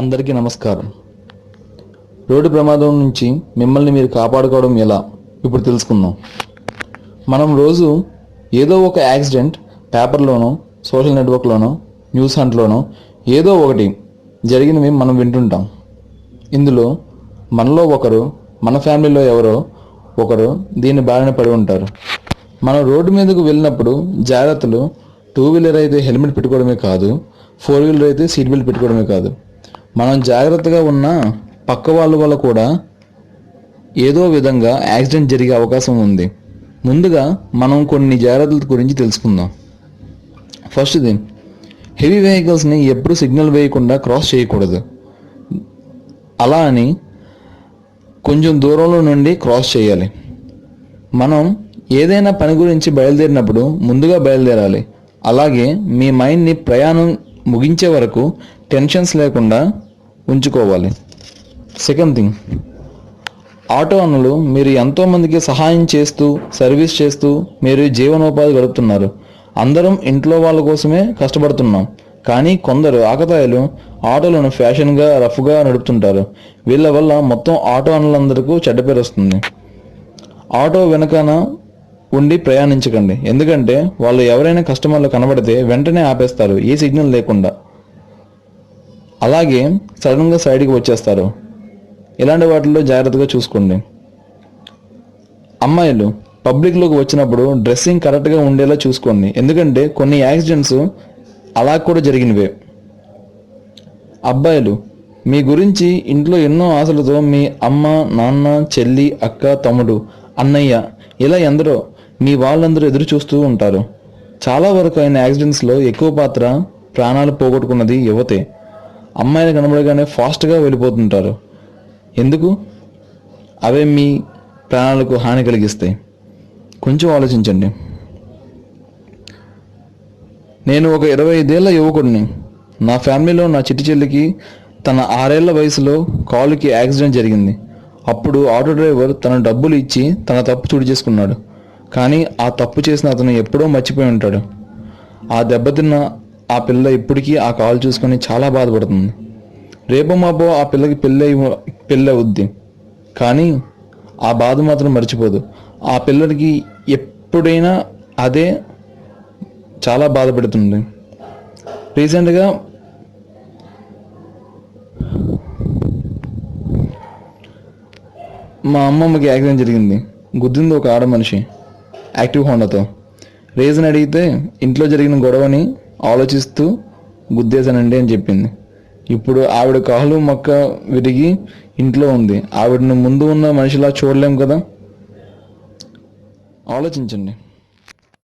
అందరికీ నమస్కారం. రోడ్డు ప్రమాదం నుంచి మిమ్మల్ని మీరు కాపాడుకోవడం ఎలా? ఇప్పుడు తెలుసుకుందాం. మనం రోజు ఏదో ఒక యాక్సిడెంట్ పేపర్లోనో సోషల్ నెట్వర్క్లోనో న్యూస్ హంట్లోనో ఏదో ఒకటి జరిగినవి మనం వింటుంటాం. ఇందులో మనలో ఒకరు మన ఫ్యామిలీలో ఎవరో ఒకరు దీని బారిన పడి ఉంటారు. మనం రోడ్డు మీదకు వెళ్ళినప్పుడు జాగ్రత్తలు టూ వీలర్ అయితే హెల్మెట్ పెట్టుకోవడమే కాదు ఫోర్ వీలర్ అయితే సీట్ బెల్ట్ పెట్టుకోవడమే కాదు. మనం జాగ్రత్తగా ఉన్న పక్క వాళ్ళ వల్ల కూడా ఏదో విధంగా యాక్సిడెంట్ జరిగే అవకాశం ఉంది. ముందుగా మనం కొన్ని జాగ్రత్తల గురించి తెలుసుకుందాం. ఫస్ట్ది హెవీ వెహికల్స్ని ఎప్పుడు సిగ్నల్ వేయకుండా క్రాస్ చేయకూడదు. అలా అని కొంచెం దూరంలో నుండి క్రాస్ చేయాలి. మనం ఏదైనా పని గురించి బయలుదేరినప్పుడు ముందుగా బయలుదేరాలి. అలాగే మీ మైండ్ని ప్రయాణం ముగించే వరకు టెన్షన్స్ లేకుండా ఉంచుకోవాలి. సెకండ్ థింగ్ ఆటో అన్నలు మీరు ఎంతోమందికి సహాయం చేస్తూ సర్వీస్ చేస్తూ మీరు జీవనోపాధి గడుపుతున్నారు. అందరం ఇంట్లో వాళ్ళ కోసమే కష్టపడుతున్నాం. కానీ కొందరు ఆకతాయిలు ఆటోలను ఫ్యాషన్గా రఫ్గా నడుపుతుంటారు. వీళ్ళ వల్ల మొత్తం ఆటో అన్నలందరికీ చెడ్డ పేరు వస్తుంది. ఆటో వెనకన ఉండి ప్రయాణించకండి. ఎందుకంటే వాళ్ళు ఎవరైనా కస్టమర్లు కనబడితే వెంటనే ఆపేస్తారు. ఏ సిగ్నల్ లేకుండా. అలాగే సడన్గా సైడ్కి వచ్చేస్తారు. ఇలాంటి వాటిల్లో జాగ్రత్తగా చూసుకోండి. అమ్మాయిలు పబ్లిక్లోకి వచ్చినప్పుడు డ్రెస్సింగ్ కరెక్ట్గా ఉండేలా చూసుకోండి. ఎందుకంటే కొన్ని యాక్సిడెంట్స్ అలా కూడా జరిగినవే. అబ్బాయిలు మీ గురించి ఇంట్లో ఎన్నో ఆశలతో మీ అమ్మ నాన్న చెల్లి అక్క తమ్ముడు అన్నయ్య ఇలా ఎందరో మీ వాళ్ళందరూ ఎదురు చూస్తూ ఉంటారు. చాలా వరకు అయిన యాక్సిడెంట్స్లో ఎక్కువ పాత్ర ప్రాణాలు పోగొట్టుకున్నది యువతే. అమ్మాయిలు కనబడగానే ఫాస్ట్గా వెళ్ళిపోతుంటారు. ఎందుకు? అవే మీ ప్రాణాలకు హాని కలిగిస్తాయి కొంచెం ఆలోచించండి. నేను ఒక ఇరవై ఐదేళ్ళ యువకుడిని. నా ఫ్యామిలీలో నా చిట్టి చెల్లికి తన ఆరేళ్ళ వయసులో కాలుకి యాక్సిడెంట్ జరిగింది. అప్పుడు ఆటో డ్రైవర్ తన డబ్బులు ఇచ్చి తన తప్పు చూడు చేసుకున్నాడు. కానీ ఆ తప్పు చేసిన అతను ఎప్పుడో మర్చిపోయి ఉంటాడు. ఆ దెబ్బతిన్న ఆ పిల్ల ఇప్పటికీ ఆ కాలు చూసుకొని చాలా బాధపడుతుంది. రేపు మాపో ఆ పిల్లకి పెళ్ళి పెళ్ళి అవుద్ది. కానీ ఆ బాధ మాత్రం మర్చిపోదు. ఆ పిల్లడికి ఎప్పుడైనా అదే చాలా బాధపడుతుంది. రీసెంట్గా మా అమ్మమ్మకి యాక్సిడెంట్ జరిగింది. గుద్దింది ఒక ఆడ మనిషి యాక్టివ్ హోండాతో రీజన్ అడిగితే ఇంట్లో జరిగిన గొడవని ఆలోచిస్తూ గుద్దేశానండి అని చెప్పింది. ఇప్పుడు ఆవిడ కాలు మొక్క విరిగి ఇంట్లో ఉంది. ఆవిడని ముందు ఉన్న మనిషిలా చూడలేం కదా? ఆలోచించండి.